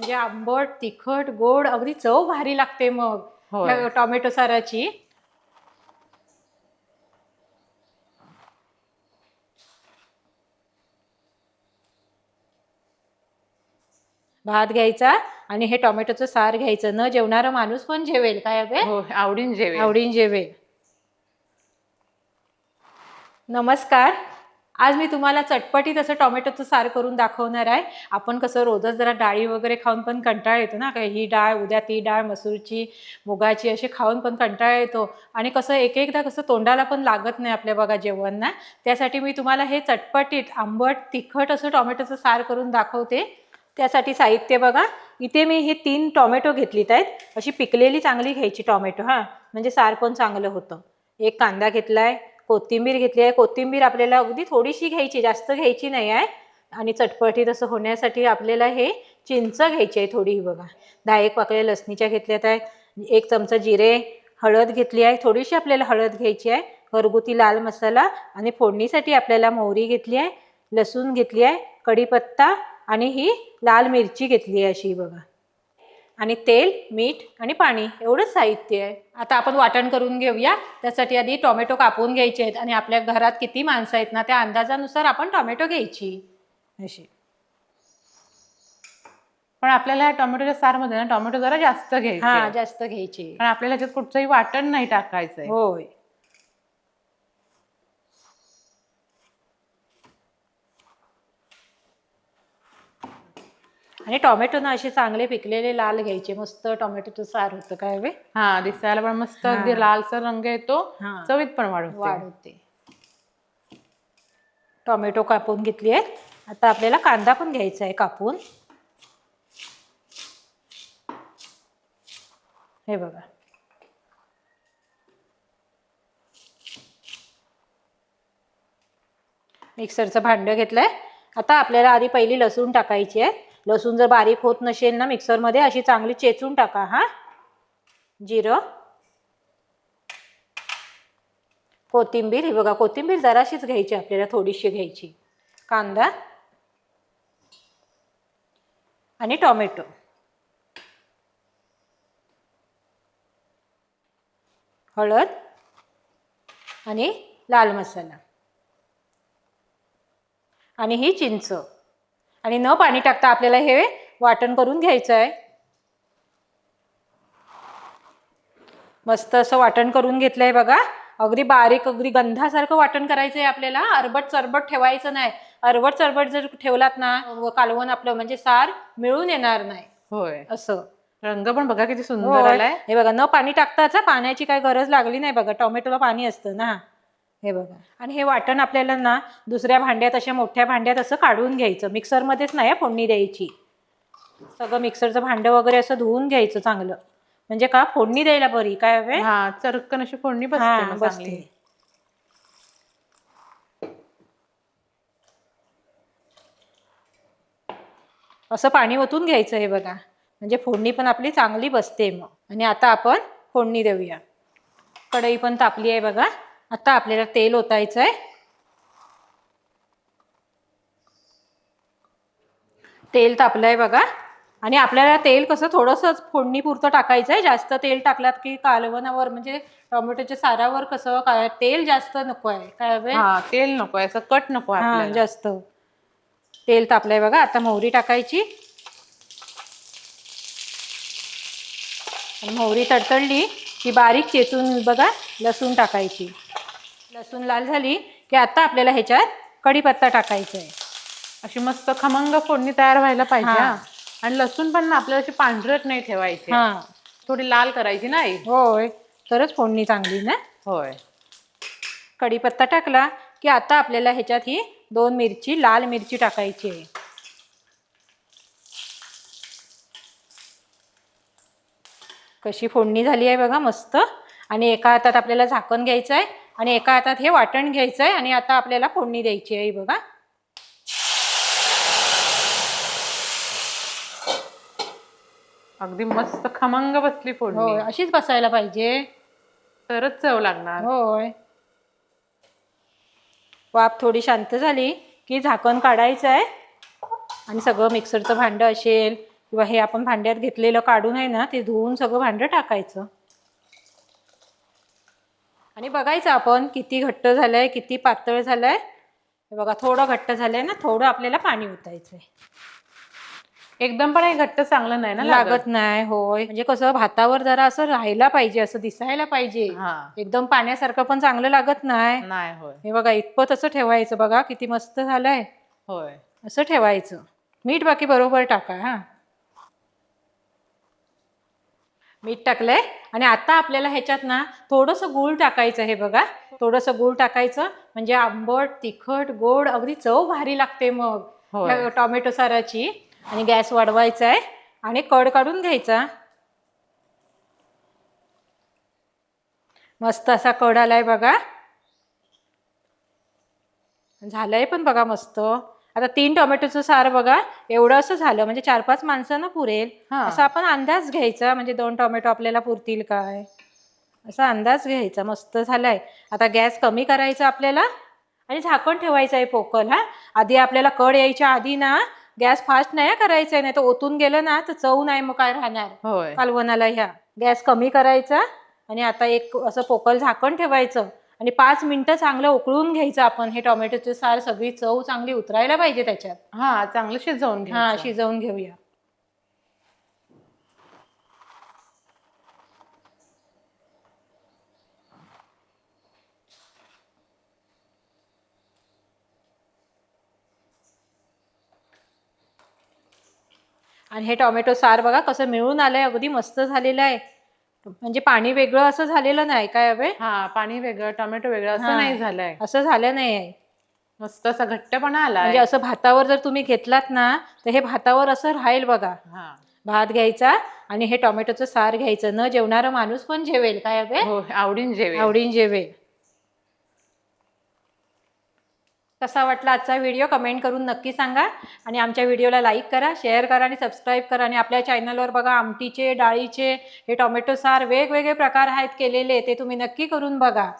म्हणजे आंबट तिखट गोड अगदी चव भारी लागते मग. होय. ह्या टोमॅटो साराची. भात घ्यायचा आणि हे टोमॅटोचं सार घ्यायचं. न जेवणारा माणूस पण जेवेल काय हवे हो आवडीन जेवे आवडीन जेवेल. नमस्कार. आज मी तुम्हाला चटपटीत असं टोमॅटोचं सार करून दाखवणार आहे. आपण कसं रोजच जरा डाळी वगैरे खाऊन पण कंटाळा येतो ना. काय ही डाळ उद्या ती डाळ मसूरची मुगाची अशी खाऊन पण कंटाळा येतो. आणि कसं एक एकदा कसं तोंडाला पण लागत नाही आपल्या बघा जेवण ना त्यासाठी मी तुम्हाला हे चटपटीत आंबट तिखट असं टोमॅटोचं सार करून दाखवते. त्यासाठी साहित्य बघा. इथे मी हे तीन टोमॅटो घेतलीत आहेत. अशी पिकलेली चांगली घ्यायची टोमॅटो हां. म्हणजे सार पण चांगलं होतं. एक कांदा घेतलाय कोथिंबीर घेतली आहे. कोथिंबीर आपल्याला अगदी थोडीशी घ्यायची जास्त घ्यायची नाही आहे. आणि चटपटीत असं होण्यासाठी आपल्याला हे चिंच घ्यायची आहे थोडी. ही बघा. दहा एक पाकळ्या लसणीच्या घेतल्यात आहे. एक चमचा जिरे हळद घेतली आहे. थोडीशी आपल्याला हळद घ्यायची आहे. घरगुती लाल मसाला आणि फोडणीसाठी आपल्याला मोहरी घेतली आहे. लसूण घेतली आहे. कढीपत्ता आणि ही लाल मिरची घेतली आहे अशी बघा. आणि तेल मीठ आणि पाणी एवढंच साहित्य आहे. आता आपण वाटण करून घेऊया. त्यासाठी आधी टोमॅटो कापून घ्यायचे आहेत आणि आपल्या घरात किती माणसं आहेत ना त्या अंदाजानुसार आपण टोमॅटो घ्यायची. अशी. पण आपल्याला या टोमॅटोच्या सारमध्ये ना टोमॅटो जरा जास्त घ्यायचे हा. जास्त घ्यायची. पण आपल्याला ह्याच्यात कुठचंही वाटण नाही टाकायचंय. होय. आणि टोमॅटो ना असे चांगले पिकलेले लाल घ्यायचे. मस्त टोमॅटोचं सार होतं काय वे हा दिसायला पण मस्त. अगदी लालसर रंग येतो. हा. चवीत पण वाढ वाढ होते टोमॅटो कापून घेतली आहेत. आता आपल्याला कांदा पण घ्यायचा आहे कापून. हे बघा. मिक्सरचं भांडं घेतलंय. आता आपल्याला आधी पहिली लसूण टाकायची आहे. लसूण जर बारीक होत नसेल ना मिक्सरमध्ये अशी चांगली चेचून टाका हां. जिरं. कोथिंबीर ही बघा कोथिंबीर जराशीच घ्यायची आपल्याला थोडीशी घ्यायची. कांदा. आणि टोमॅटो. हळद. आणि लाल मसाला. आणि ही चिंच. आणि न पाणी टाकता आपल्याला हे वाटण करून घ्यायचं आहे मस्त असं वाटण करून घेतलंय बघा. अगदी बारीक अगदी गंधासारखं वाटण करायचं आहे आपल्याला. अरबट चरबट ठेवायचं नाही. अरबट चरबट जर ठेवलात ना व कालवण आपलं म्हणजे सार मिळून येणार नाही. होय. असं. रंग पण बघा किती सुंदर. आलाय. हे बघा न पाणी टाकताच हा, पाण्याची काय गरज लागली नाही बघा. टोमॅटोला पाणी असतं ना. हे बघा. आणि हे वाटण आपल्याला ना दुसऱ्या भांड्यात अशा मोठ्या भांड्यात असं काढून घ्यायचं. मिक्सरमध्येच नाही फोडणी द्यायची. सगळं मिक्सरचं भांडं वगैरे असं धुवून घ्यायचं चांगलं. म्हणजे का? फोडणी द्यायला बरी. काय हवे? हा चरकन अशी फोडणी बसते मग बसते. असं पाणी ओतून घ्यायचं हे बघा. म्हणजे फोडणी पण आपली चांगली बसते मग. आणि आता आपण फोडणी देऊया. कढई पण तापली आहे बघा. आता आपल्याला तेल ओतायचं आहे तेल तापलंय बघा. आणि आपल्याला तेल कसं थोडंसं फोडणी पुरतं टाकायचं आहे जास्त तेल टाकलात की कालवणावर म्हणजे टोमॅटोच्या सारावर कसं काय तेल जास्त नको आहे. काय हवे? हा तेल नको असं कट नको हा आपल्याला. जास्त. तेल तापलंय बघा. आता मोहरी टाकायची. मोहरी तडतडली की बारीक चेचून बघा लसूण टाकायची. लसूण लाल झाली की आता आपल्याला ह्याच्यात कढीपत्ता टाकायचा आहे अशी मस्त खमंग फोडणी तयार व्हायला पाहिजे हा. हा. आणि लसूण पण ना आपल्याला अशी पांढरट नाही ठेवायची. हा. थोडी लाल करायची ना आई होय. तरच फोडणी चांगली ना? होय. कढीपत्ता टाकला की आता आपल्याला ह्याच्यात ही दोन मिरची लाल मिरची टाकायची. आहे कशी फोडणी झाली आहे बघा मस्त. आणि एका हातात आपल्याला झाकण घ्यायचं आहे आणि एका हातात हे वाटण घ्यायचं आहे आणि आता आपल्याला फोडणी द्यायची आहे बघा. अगदी मस्त खमंग बसली फोडणी. होय अशीच बसायला पाहिजे. तरच चव लागणार. होय. वाफ थोडी शांत झाली की झाकण काढायचं आहे आणि सगळं मिक्सरचं भांडं असेल किंवा हे आपण भांड्यात घेतलेलं काढून आहे ना ते धुवून सगळं भांडं टाकायचं. आणि बघायचं आपण किती घट्ट झालंय किती पातळ झालंय. हे बघा थोडं घट्ट झालंय ना थोडं आपल्याला पाणी ओतायचंय एकदम पण हे घट्ट चांगलं नाही ना लागत नाही होय. म्हणजे कसं भातावर जरा असं राहायला पाहिजे असं दिसायला पाहिजे. हा. एकदम पाण्यासारखं पण चांगलं लागत नाही. नाही होय. हे बघा इतपत असं ठेवायचं बघा किती मस्त झालंय. होय. असं ठेवायचं. मीठ बाकी बरोबर टाका हा. मीठ टाकलंय आणि आता आपल्याला ह्याच्यात ना थोडंसं गूळ टाकायचं हे बघा. थोडंसं गूळ टाकायचं म्हणजे आंबट तिखट गोड अगदी चव भारी लागते मग. टोमॅटो साराची. आणि गॅस वाढवायचा आहे आणि कड काढून घ्यायचा. मस्त असा कड आलाय बघा. झालंय पण बघा मस्त. आता तीन टोमॅटोचं सार बघा एवढं असं झालं म्हणजे चार पाच माणसांना पुरेल. हा. असा आपण अंदाज घ्यायचा म्हणजे दोन टोमॅटो आपल्याला पुरतील काय? असा अंदाज घ्यायचा मस्त झालाय. आता गॅस कमी करायचा आपल्याला आणि झाकण ठेवायचं आहे पोकल हा. आधी आपल्याला कड यायच्या आधी ना गॅस फास्ट नाही करायचा आहे नाही तर ओतून गेलं ना तर चव नाही मग काय राहणार? होय. कालवणाला ह्या. गॅस कमी करायचा आणि आता एक असं पोकल झाकण ठेवायचं. आणि पाच मिनिटं चांगलं उकळून घ्यायचं आपण. हे टोमॅटोचे सार सगळी चव चांगली उतरायला पाहिजे त्याच्यात. हा चांगलं शिजवून हा घ्यायचं. शिजवून घेऊया. आणि हे टोमॅटो सार बघा कसं मिळून आलंय अगदी मस्त झालेलं आहे. म्हणजे पाणी वेगळं असं झालेलं नाही काय हवे हा पाणी वेगळं टोमॅटो वेगळं असं हा. नाही झालंय. असं झालं नाही. आहे मस्त असा घट्टपणा आलाय. म्हणजे असं भातावर जर तुम्ही घेतलात ना तर हे भातावर असं राहील बघा. हा. भात घ्यायचा आणि हे टोमॅटोचं सार घ्यायचं. न जेवणारा माणूस पण जेवेल काय हवे हो आवडीन जेवे आवडीन जेवेल. कसा वाटला आजचा व्हिडिओ कमेंट करून नक्की सांगा. आणि आमच्या व्हिडिओला लाईक करा शेअर करा आणि सबस्क्राईब करा. आणि आपल्या चॅनलवर बघा आमटीचे डाळीचे हे टोमॅटो सार वेगवेगळे प्रकार आहेत केलेले ते तुम्ही नक्की करून बघा.